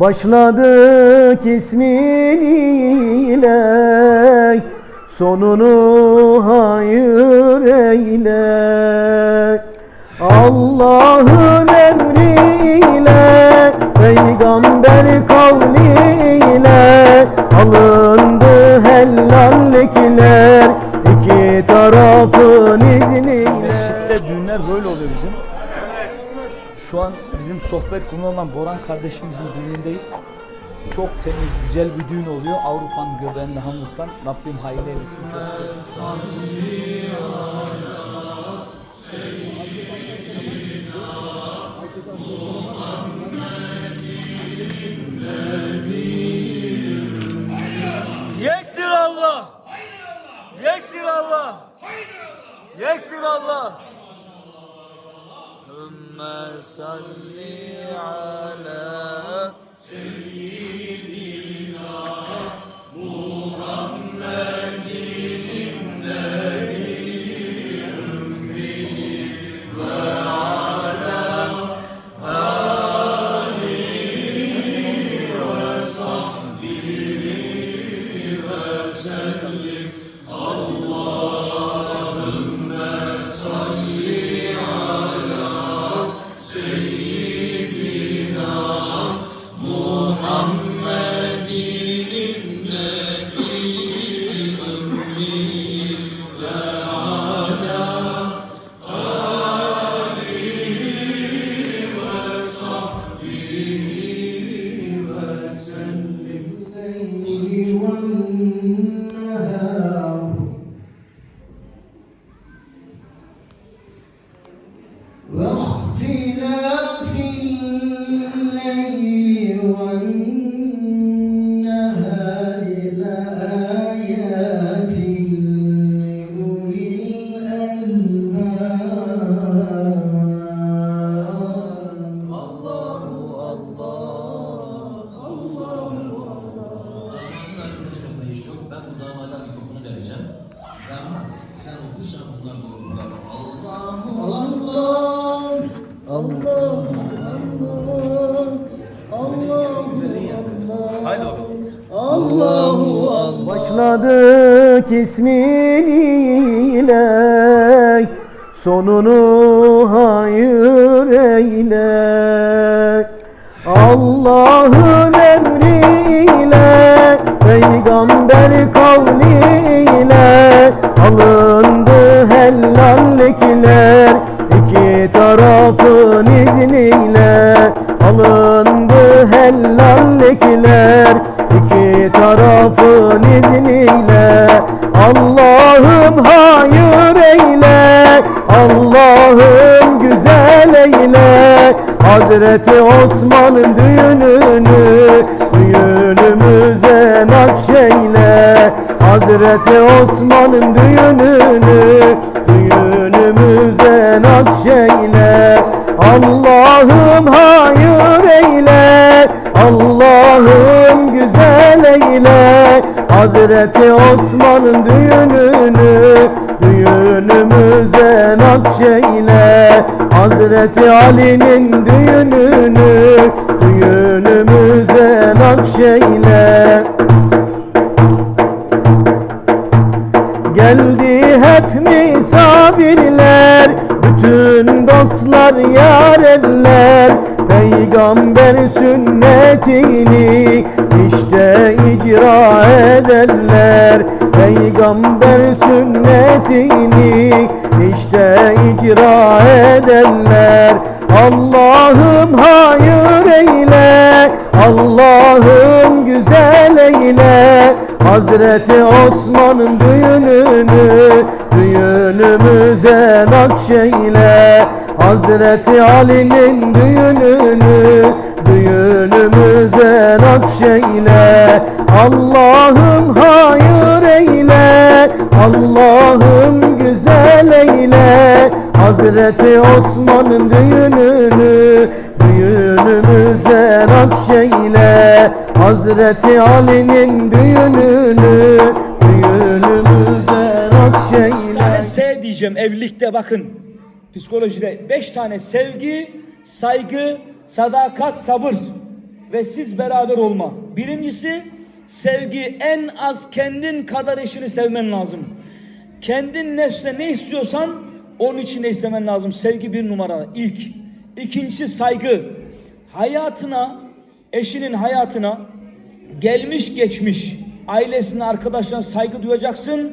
Başladık ismiyle Sonunu hayır eyle Allah'ın emriyle Peygamber kavliyle Alındı helallikler iki tarafın izniyle Mescitte düğünler böyle oluyor bizim. Şu an bizim sohbet konu olan Boran kardeşimizin düğünündeyiz. Çok temiz, güzel bir düğün oluyor. Avrupa'nın göbeğinde Hamburg'dan. Rabbim hayırlı eylesin. Çok güzel. tree. Sonunu hayır eyle. Allah'ın emriyle Peygamber kavliyle Alındı helallikler. İki tarafın izniyle Alındı Hazreti Osman'ın düğününü Düğünümüze nakşeyle. Hazreti Osman'ın düğününü Düğünümüze nakşeyle. Allah'ım hayır eyle Allah'ım güzel eyle. Hazreti Osman'ın düğününü Düğünümüze nakşeyle Hazreti Ali'nin düğününü Düğünümüze nakşeyle. Geldi hep misafirler Bütün dostlar yar eller Peygamber sünnetini işte icra ederler Peygamber sünnetini işte icra ederler Allah'ım hayır eyle Allah'ım güzel eyle. Hazreti Osman'ın düğününü Düğünümüze nakşeyle Hazreti Ali'nin düğününü Düğünümüze nakşeyle. Allah'ım hayır eyle Allah'ım güzel eyle. Hazreti Osman'ın düğününü Düğünümüze nakşeyle. Hazreti Ali'nin düğününü Düğünümüze nakşeyle. Diyeceğim evlilikte bakın. Psikolojide beş tane sevgi, saygı, sadakat, sabır. ve siz beraber olma. Birincisi sevgi en az kendin kadar eşini sevmen lazım. Kendin nefsine ne istiyorsan onun için ne istemen lazım. Sevgi bir numara ilk. İkincisi saygı. Hayatına, eşinin hayatına gelmiş geçmiş ailesine, arkadaşlarına saygı duyacaksın.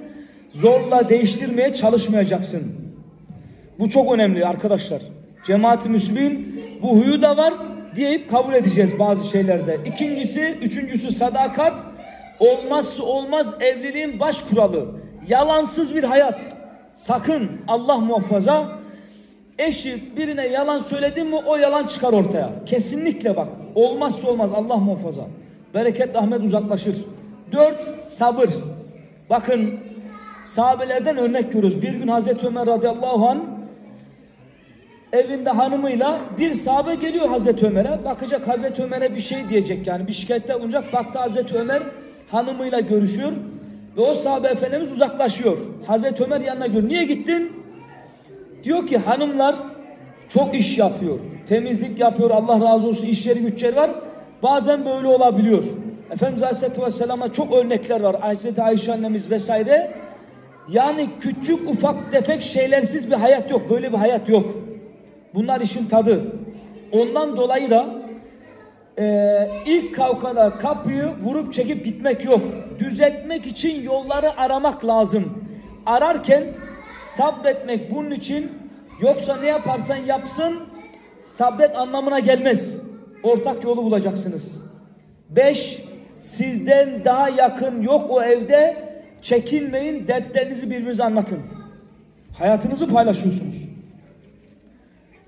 Zorla değiştirmeye çalışmayacaksın. Bu çok önemli arkadaşlar. Cemaat-i Müslümin bu huyu da var deyip kabul edeceğiz bazı şeylerde. İkincisi, üçüncüsü sadakat. Olmazsa olmaz evliliğin baş kuralı. Yalansız bir hayat. Sakın Allah muhafaza eşi birine yalan söyledin mi o yalan çıkar ortaya. Kesinlikle bak. Olmazsa olmaz Allah muhafaza. Bereket rahmet uzaklaşır. Dört sabır. Bakın sahabelerden örnek görüyoruz. Bir gün Hazreti Ömer radıyallahu anh evinde hanımıyla bir sahabe geliyor Hazreti Ömer'e. Bakacak Hazreti Ömer'e bir şey diyecek yani bir şikayette bulunacak. Baktı Hazreti Ömer hanımıyla görüşüyor ve o sahabe efendimiz uzaklaşıyor. Hazreti Ömer yanına geliyor. Niye gittin? Diyor ki hanımlar çok iş yapıyor. Temizlik yapıyor. Allah razı olsun. iş yeri güçleri var. Bazen böyle olabiliyor. Efendimiz Aleyhisselatü Vesselam'a çok örnekler var. Hazreti Ayşe annemiz vesaire. Yani küçük ufak tefek şeylersiz bir hayat yok. Böyle bir hayat yok. Bunlar işin tadı. Ondan dolayı da eee, ilk kavgada kapıyı vurup çekip gitmek yok. Düzeltmek için yolları aramak lazım. Ararken sabretmek bunun için yoksa ne yaparsan yapsın sabret anlamına gelmez. Ortak yolu bulacaksınız. Beş, sizden daha yakın yok o evde. Çekinmeyin, dertlerinizi birbirinize anlatın. Hayatınızı paylaşıyorsunuz.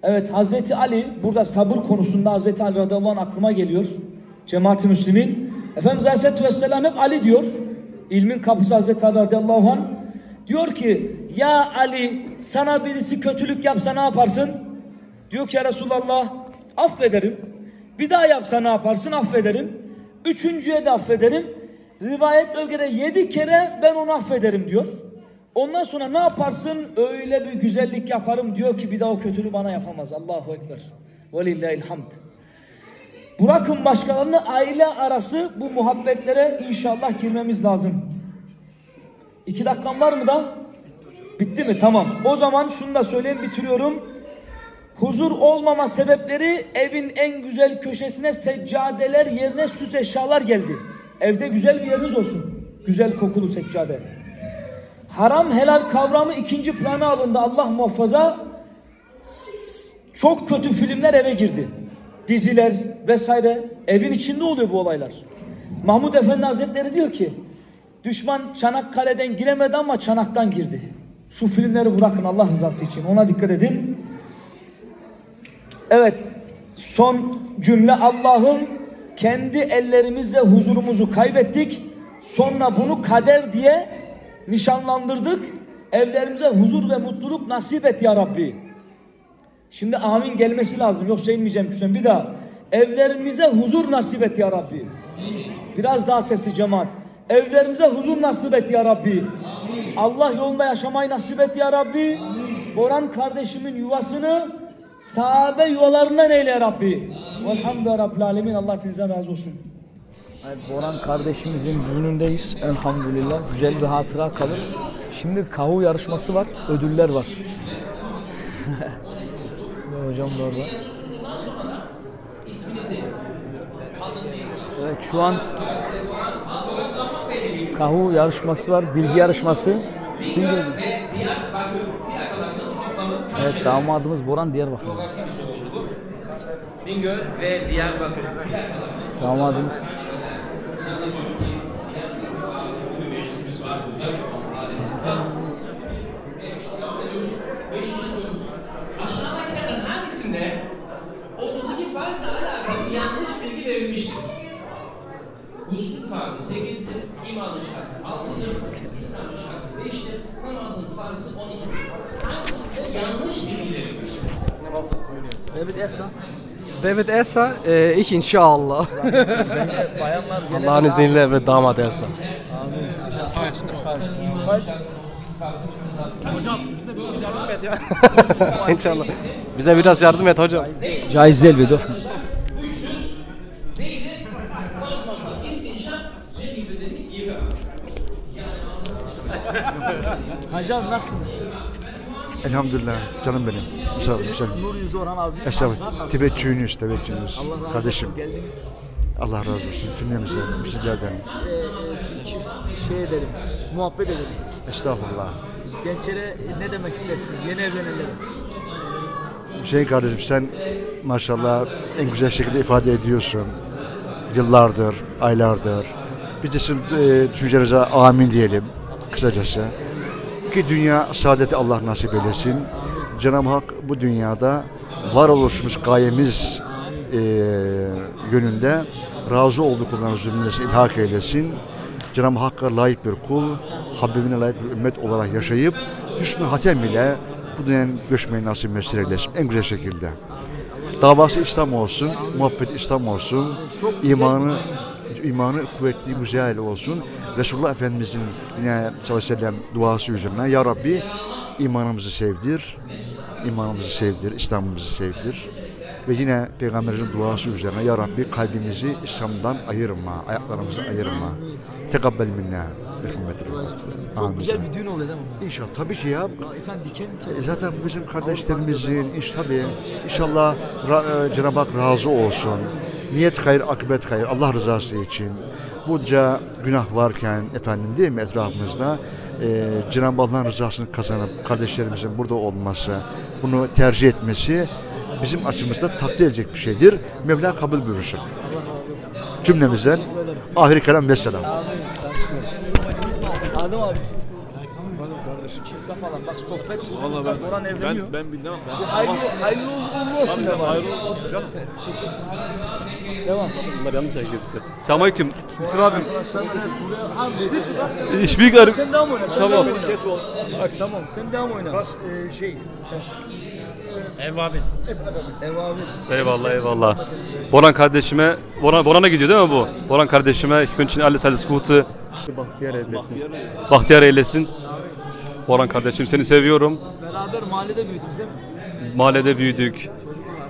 Evet Hazreti Ali burada sabır konusunda Hazreti Ali radıyallahu aklıma geliyor. Cemaat-i Müslümin. Efendimiz Aleyhisselatü Vesselam hep Ali diyor. İlmin kapısı Hazreti Ali radıyallahu anh. Diyor ki ya Ali sana birisi kötülük yapsa ne yaparsın? Diyor ki ya Resulallah affederim. Bir daha yapsa ne yaparsın? Affederim. Üçüncüye de affederim. Rivayet göre yedi kere ben onu affederim diyor. Ondan sonra ne yaparsın? Öyle bir güzellik yaparım diyor ki bir daha o kötülüğü bana yapamaz. Allahu Ekber. Velillahil hamd. Bırakın başkalarını aile arası bu muhabbetlere inşallah girmemiz lazım. İki dakikam var mı da? Bitti mi? Tamam. O zaman şunu da söyleyeyim bitiriyorum. Huzur olmama sebepleri evin en güzel köşesine seccadeler yerine süs eşyalar geldi. Evde güzel bir yeriniz olsun. Güzel kokulu seccade. Haram helal kavramı ikinci plana alındı. Allah muhafaza çok kötü filmler eve girdi. Diziler vesaire. Evin içinde oluyor bu olaylar. Mahmud Efendi Hazretleri diyor ki düşman Çanakkale'den giremedi ama Çanak'tan girdi. Şu filmleri bırakın Allah rızası için. Ona dikkat edin. Evet, son cümle Allah'ım kendi ellerimizle huzurumuzu kaybettik. Sonra bunu kader diye nişanlandırdık. Evlerimize huzur ve mutluluk nasip et ya Rabbi. Şimdi amin gelmesi lazım. Yoksa inmeyeceğim küsen. Bir daha. Evlerimize huzur nasip et ya Rabbi. Biraz daha sesli cemaat. Evlerimize huzur nasip et ya Rabbi. Allah yolunda yaşamayı nasip et ya Rabbi. Boran kardeşimin yuvasını sahabe yuvalarından eyle ya Rabbi. Velhamdülillah Rabbil Alemin. Allah hepinizden razı olsun. Evet, Boran kardeşimizin düğünündeyiz. Elhamdülillah. Güzel bir hatıra kalır. Şimdi kahu yarışması var. Ödüller var. Ve hocam da orada. Evet şu an kahu yarışması var. Bilgi yarışması. Bilgi... Evet damadımız Boran Diyarbakır. Bingöl ve Diyarbakır. Damadımız. Thank you. David Esa, e, ich inşallah. Bayanlar Allah'ın izniyle ve damat Esa. İnşallah. Bize biraz yardım et hocam. Caiz cenni bedeni yıkamak. Hacı abi nasılsınız? Elhamdülillah canım benim. Olun canım. Nur Yüzü Orhan abi. Estağfurullah. Tibetçiyiniz. Allah razı olsun. Kardeşim. Allah razı olsun. Cümlemize, sizlerden. Çift şey edelim. Muhabbet edelim. Estağfurullah. Gençlere ne demek istersin? Yeni evlenenlere. Hüseyin kardeşim sen maşallah en güzel şekilde ifade ediyorsun. Yıllardır, aylardır. Biz de sizin e, düşüncelerinize amin diyelim kısacası. Ki dünya saadeti Allah nasip eylesin. Cenab-ı Hak bu dünyada varoluşumuz gayemiz e, yönünde razı olduğu kulların zümresi ilhak eylesin. Cenab-ı Hakk'a layık bir kul, Habibine layık bir ümmet olarak yaşayıp hüsnü hatem ile bu dünyanın göçmeyi nasip mesir eylesin en güzel şekilde. Davası İslam olsun, muhabbet İslam olsun, imanı imanı kuvvetli, güzel olsun. Resulullah Efendimizin yine sallallahu aleyhi ve sellem duası üzerine Ya Rabbi imanımızı sevdir, imanımızı sevdir, İslam'ımızı sevdir. Ve yine Peygamberimizin duası üzerine Ya Rabbi kalbimizi İslam'dan ayırma, ayaklarımızı ayırma. Tekabbel minna. Çok Amin. güzel bir düğün oluyor değil mi? İnşallah tabii ki ya. İnsan diken diken. E, Zaten bizim kardeşlerimizin iş tabii inşallah ra- e, Cenab-ı Hak razı olsun. Niyet hayır, akıbet hayır. Allah rızası için. Bunca günah varken efendim değil mi etrafımızda e, Cenab-ı Allah'ın rızasını kazanıp kardeşlerimizin burada olması, bunu tercih etmesi bizim açımızda takdir edilecek bir şeydir. Mevla kabul buyursun. Cümlemizden ahir kelam ve selam. Adem abi. Falan bak sohbet. Valla ben, Orhan evleniyor. Ben bilmem. Ben Hayırlı, hayırlı uğurlu olsun de bari. hayırlı olsun canım. Devam. Bunlar yanlış hareket etti. Selamünaleyküm. İsim abim. Abi büyük arım. Sen devam oyna. Sen Tamam. devam oyna. Tamam sen devam oyna. şey Ev abi. Eyvallah eyvallah. Boran kardeşime, Boran, Boran'a gidiyor değil mi bu? Boran kardeşime, wünsche Ihnen alles alles Gute. Bahtiyar eylesin. Bahtiyar eylesin. Boran kardeşim seni seviyorum. Beraber mahallede büyüdünüz değil mi? Mahallede büyüdük.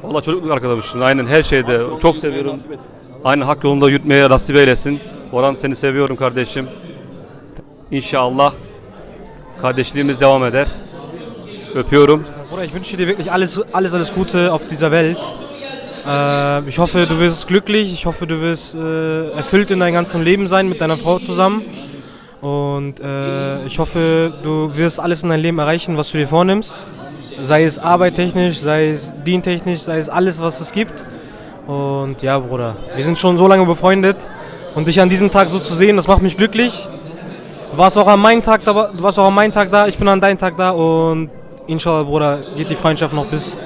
Valla çocukluk arkadaşım. Aynen her şeyde. Çok seviyorum. Aynen hak yolunda yürütmeye nasip eylesin. Boran seni seviyorum kardeşim. İnşallah kardeşliğimiz devam eder. Öpüyorum. Bruder, ich wünsche dir wirklich alles, alles, alles Gute auf dieser Welt. Äh, ich hoffe, du wirst glücklich. Ich hoffe, du wirst äh, erfüllt in deinem ganzen Leben sein mit deiner Frau zusammen. Und äh, ich hoffe, du wirst alles in deinem Leben erreichen, was du dir vornimmst. Sei es arbeittechnisch, sei es dientechnisch, sei es alles, was es gibt. Und ja, Bruder, wir sind schon so lange befreundet. Und dich an diesem Tag so zu sehen, das macht mich glücklich. Du warst auch an meinem Tag da, du warst auch an meinem Tag da, ich bin an deinem Tag da und inshallah, Bruder, geht die Freundschaft noch bis,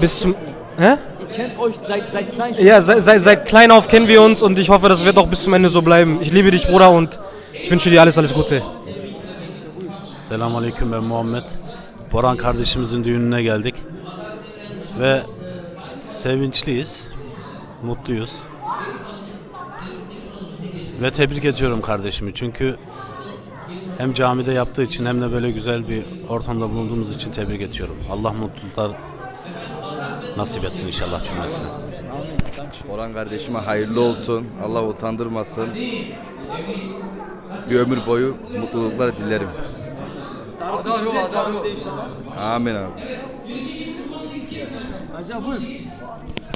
bis zum. Hä? Kennt euch seit, seit klein. Ja, seit, seit, seit klein auf kennen wir uns und ich hoffe, das wird auch bis zum Ende so bleiben. Ich liebe dich, Bruder, und ich wünsche dir alles, alles Gute. Selamünaleyküm ben Muhammed. Boran kardeşimizin düğününe geldik. Ve sevinçliyiz. Mutluyuz. Ve tebrik ediyorum kardeşimi çünkü hem camide yaptığı için hem de böyle güzel bir ortamda bulunduğumuz için tebrik ediyorum. Allah mutluluklar nasip etsin inşallah cümlesine. Orhan kardeşime hayırlı olsun. Allah utandırmasın. Bir ömür boyu mutluluklar dilerim. Darısı size camide inşallah. Amin abi. Hacı abi buyur.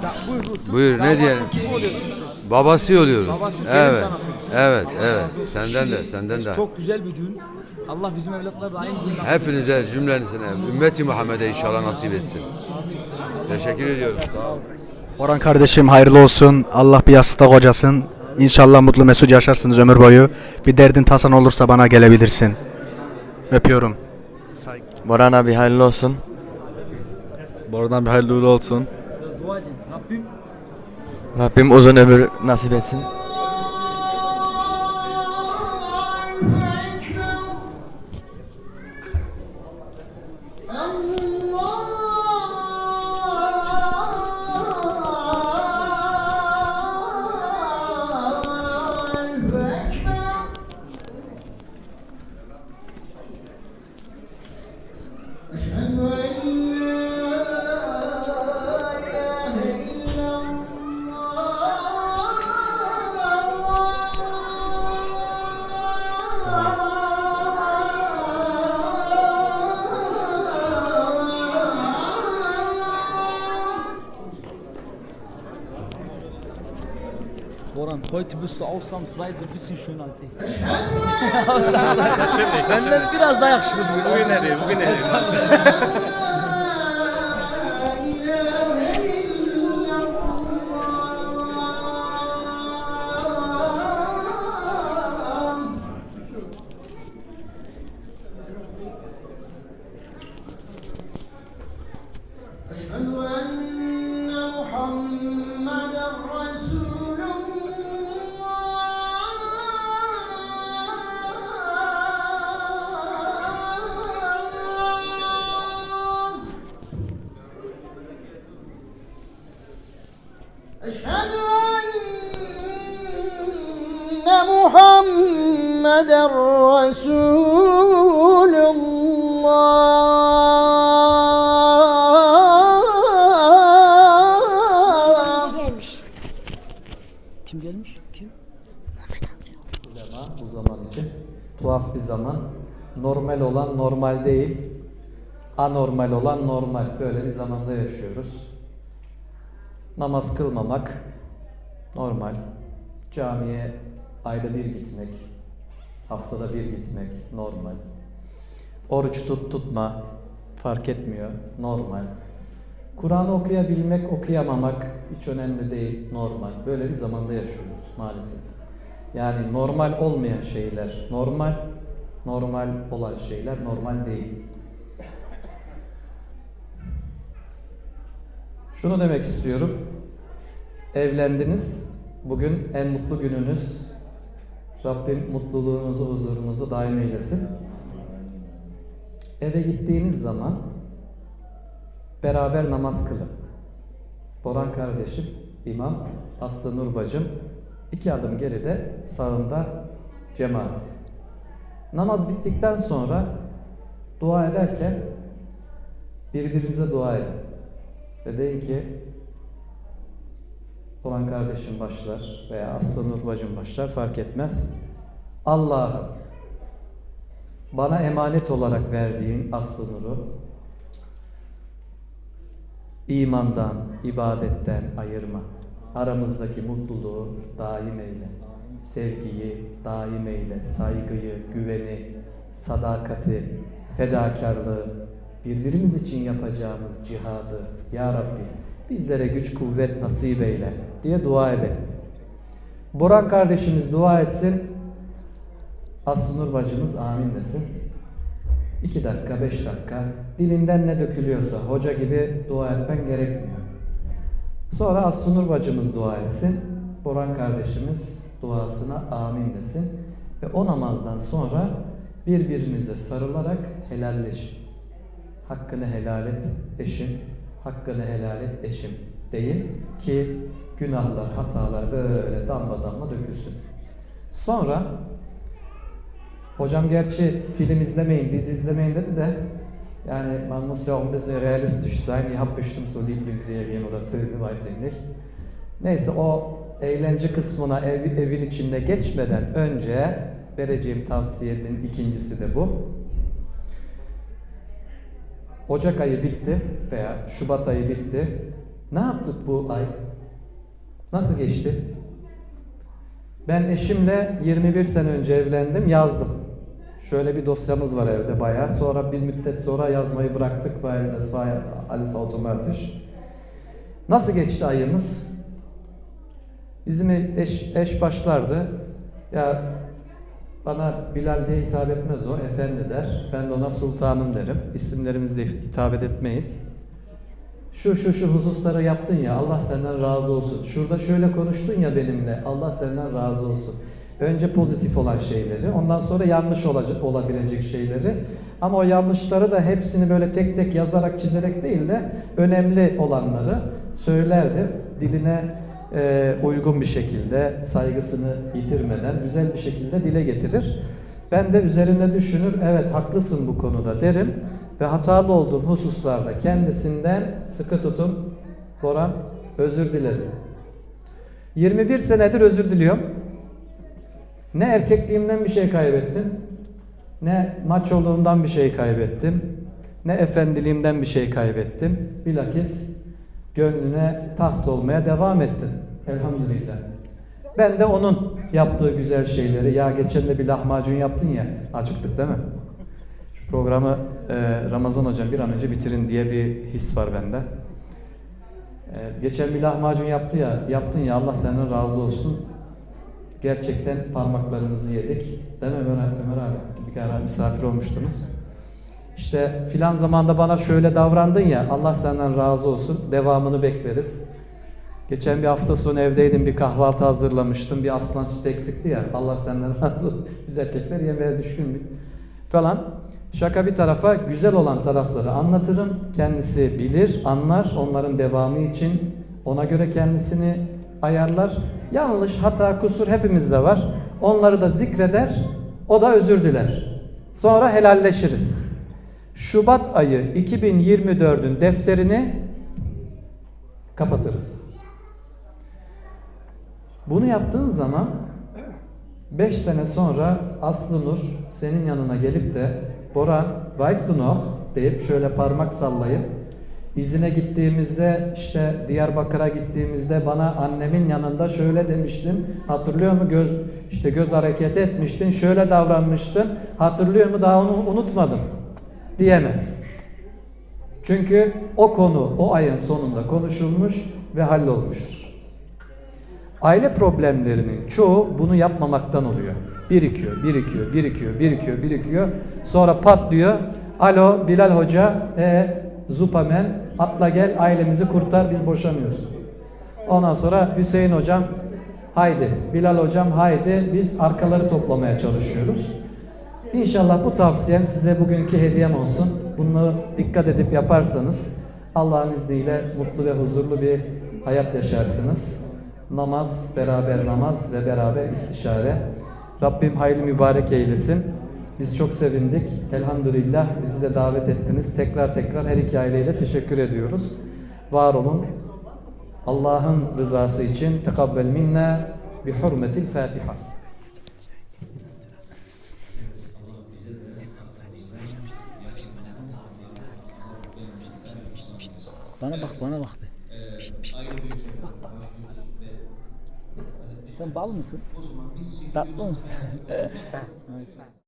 Da, buyur buyur. Buyur, ne diyelim? Kim? Babası oluyoruz. Babası, evet. Evet, evet. Senden de, senden de. Çok güzel bir düğün. Allah bizim evlatlara da aynı etsin. Hepinize cümlenisine, ümmeti Muhammed'e inşallah nasip etsin. Teşekkür ediyorum. Sağ olun. Orhan kardeşim hayırlı olsun. Allah bir yastıkta kocasın. İnşallah mutlu mesut yaşarsınız ömür boyu. Bir derdin tasan olursa bana gelebilirsin. Öpüyorum. Boran abi hayırlı olsun. Boradan bir hayırlı uğurlu olsun. Rabbim uzun ömür nasip etsin. Boran, heute bist du ausnahmsweise ein bisschen schöner als ich. Nicht. Benden biraz daha yakışıklı bugün. Bugün ne diyeyim, bugün ne diyeyim. أشهد أن محمدا رسول الله gelmiş. Kim gelmiş? Kim? Ulema bu zaman için tuhaf bir zaman. Normal olan normal değil. Anormal olan normal. Böyle bir zamanda yaşıyoruz. Namaz kılmamak normal. Camiye ayda bir gitmek, haftada bir gitmek normal. Oruç tut tutma fark etmiyor normal. Kur'an okuyabilmek, okuyamamak hiç önemli değil, normal. Böyle bir zamanda yaşıyoruz maalesef. Yani normal olmayan şeyler normal, normal olan şeyler normal değil. Şunu demek istiyorum. Evlendiniz. Bugün en mutlu gününüz. Rabbim mutluluğunuzu, huzurunuzu daim eylesin. Eve gittiğiniz zaman beraber namaz kılın. Boran kardeşim, imam, Aslı Nur bacım, iki adım geride sağında cemaat. Namaz bittikten sonra dua ederken birbirinize dua edin. Ve deyin ki Boran kardeşim başlar veya Aslı Nur bacım başlar fark etmez. Allah'ım bana emanet olarak verdiğin Aslı Nur'u imandan, ibadetten ayırma. Aramızdaki mutluluğu daim eyle. Sevgiyi daim eyle. Saygıyı, güveni, sadakati, fedakarlığı, birbirimiz için yapacağımız cihadı Ya Rabbi bizlere güç kuvvet nasip eyle diye dua edelim. Boran kardeşimiz dua etsin. Aslı bacımız amin desin. 2 dakika, 5 dakika dilinden ne dökülüyorsa hoca gibi dua etmen gerekmiyor. Sonra Aslı bacımız dua etsin. Boran kardeşimiz duasına amin desin. Ve o namazdan sonra birbirinize sarılarak helalleşin. Hakkını helal et eşim, hakkını helal et eşim deyin ki günahlar, hatalar böyle damla damla dökülsün. Sonra Hocam gerçi film izlemeyin, dizi izlemeyin dedi de yani man muss ja auch ein bisschen realistisch sein. Ihr habt bestimmt so Lieblingsserien oder Filme, weiß ich nicht. Neyse o eğlence kısmına ev, evin içinde geçmeden önce vereceğim tavsiyenin ikincisi de bu. Ocak ayı bitti veya Şubat ayı bitti. Ne yaptık bu ay? Nasıl geçti? Ben eşimle 21 sene önce evlendim, yazdım. Şöyle bir dosyamız var evde bayağı. Sonra bir müddet sonra yazmayı bıraktık. Weil das war alles automatisch. Nasıl geçti ayımız? Bizim eş, eş başlardı. Ya bana Bilal diye hitap etmez o, efendi der. Ben de ona sultanım derim. İsimlerimizle hitap etmeyiz. Şu şu şu hususları yaptın ya Allah senden razı olsun. Şurada şöyle konuştun ya benimle Allah senden razı olsun. Önce pozitif olan şeyleri, ondan sonra yanlış olacak, olabilecek şeyleri. Ama o yanlışları da hepsini böyle tek tek yazarak, çizerek değil de önemli olanları söylerdi. Diline e, uygun bir şekilde, saygısını yitirmeden güzel bir şekilde dile getirir. Ben de üzerine düşünür, evet haklısın bu konuda derim ve hatalı olduğum hususlarda kendisinden sıkı tutun. Boran özür dilerim. 21 senedir özür diliyorum. Ne erkekliğimden bir şey kaybettim, ne maçoluğumdan bir şey kaybettim, ne efendiliğimden bir şey kaybettim. Bilakis gönlüne taht olmaya devam ettim. Elhamdülillah. Ben de onun yaptığı güzel şeyleri, ya geçen de bir lahmacun yaptın ya, acıktık değil mi? Şu programı e, Ramazan hocam bir an önce bitirin diye bir his var bende. E, geçen bir lahmacun yaptı ya, yaptın ya Allah senden razı olsun. Gerçekten parmaklarımızı yedik. Değil mi Ömer, Ömer abi? Bir kere misafir olmuştunuz. İşte filan zamanda bana şöyle davrandın ya Allah senden razı olsun. Devamını bekleriz. Geçen bir hafta sonu evdeydim bir kahvaltı hazırlamıştım. Bir aslan sütü eksikti ya. Allah senden razı olsun. Biz erkekler yemeğe düşkündük falan. Şaka bir tarafa güzel olan tarafları anlatırım. Kendisi bilir, anlar. Onların devamı için ona göre kendisini ayarlar. Yanlış, hata, kusur hepimizde var. Onları da zikreder. O da özür diler. Sonra helalleşiriz. Şubat ayı 2024'ün defterini kapatırız. Bunu yaptığın zaman 5 sene sonra Aslı Nur senin yanına gelip de Boran, weißt du deyip şöyle parmak sallayıp izine gittiğimizde işte Diyarbakır'a gittiğimizde bana annemin yanında şöyle demiştin hatırlıyor mu göz işte göz hareketi etmiştin şöyle davranmıştın hatırlıyor mu daha onu unutmadım diyemez. Çünkü o konu o ayın sonunda konuşulmuş ve hallolmuştur. Aile problemlerinin çoğu bunu yapmamaktan oluyor. Birikiyor, birikiyor, birikiyor, birikiyor, birikiyor. Sonra patlıyor. Alo Bilal Hoca, e, Zupamen, atla gel ailemizi kurtar biz boşanıyoruz. Ondan sonra Hüseyin Hocam, haydi, Bilal Hocam haydi biz arkaları toplamaya çalışıyoruz. İnşallah bu tavsiyem size bugünkü hediyem olsun. Bunları dikkat edip yaparsanız Allah'ın izniyle mutlu ve huzurlu bir hayat yaşarsınız. Namaz, beraber namaz ve beraber istişare. Rabbim hayırlı mübarek eylesin. Biz çok sevindik. Elhamdülillah bizi de davet ettiniz. Tekrar tekrar her iki aileyle teşekkür ediyoruz. Var olun. Allah'ın rızası için tekabbel minna bi hurmetil Fatiha. Bana bak bana bak be. Pişt, pişt. Bak bak. Sen bal mısın? Tatlı mısın?